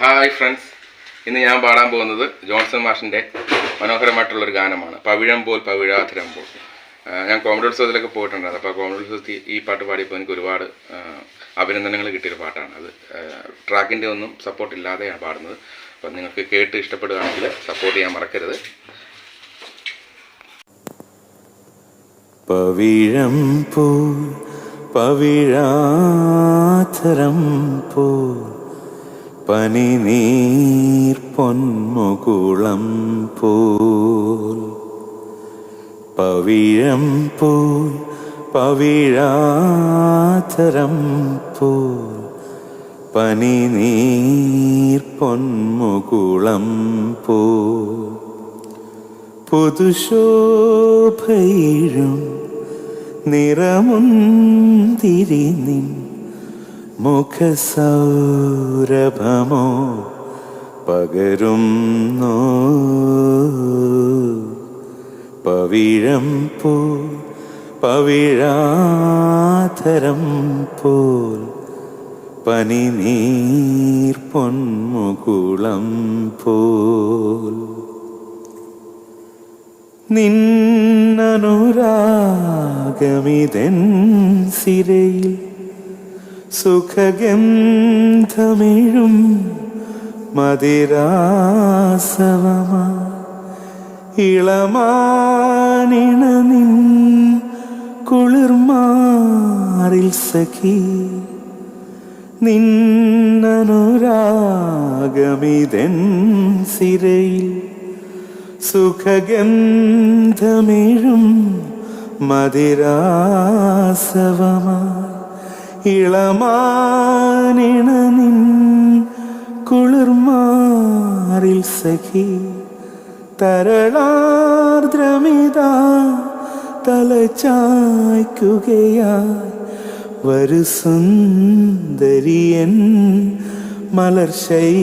Hi friends ഇന്ന് ഞാൻ പാടാൻ പോകുന്നത് ജോൺസൺ മാഷിന്റെ മനോഹരമായിട്ടുള്ളൊരു ഗാനമാണ്. പവിഴം പോൽ പവിഴാധരം പോൽ. ഞാൻ കോമഡി ഉത്സവത്തിലൊക്കെ പോയിട്ടുണ്ടായിരുന്നു. അപ്പോൾ കോമഡി ഉത്സവത്തിൽ ഈ പാട്ട് പാടിയപ്പോൾ എനിക്ക് ഒരുപാട് അഭിനന്ദനങ്ങൾ കിട്ടിയൊരു പാട്ടാണ് അത്. ട്രാക്കിന്റെ ഒന്നും സപ്പോർട്ട് ഇല്ലാതെയാണ് പാടുന്നത്. അപ്പം നിങ്ങൾക്ക് കേട്ട് ഇഷ്ടപ്പെടുകയാണെങ്കിൽ സപ്പോർട്ട് ചെയ്യാൻ മറക്കരുത്. പവിഴം പോ പവിഴാധരം പൂ പനിനീർ പൊന്മുകുളം പോൽ. പവിഴം പോൽ പവിഴാതരം പോൽ. പനിനീർ പൊന്മുകുളം പോൽ. പുതുശോഭയിഴും നിറമുന്തിരി നിൻ മുഖസൗരഭമോ പകരുന്നു. പവിഴം പോ പവിഴാധരം പോൽ പനിനീർ പൊന്മുകുളം പോൽ. നിന്നനുരാഗമിതൻ സിരയിൽ സുഖഗന്ധമിഴും മതിരാസവമാ. ഇളമാനിണ നിൻ കുളിർമാറിൽ സഖി. നിന്നനുരാഗമിതൻ സിരയിൽ സുഖഗന്ധമിഴും മതിരാസവമായി ഇളമാനിണ നിൻ കുളിർമാറിൽ സഖി. തരളാർദ്രമിത തലചായ്ക്കുകയായി വരു സുന്ദരിയൻ മലർശൈതിൽ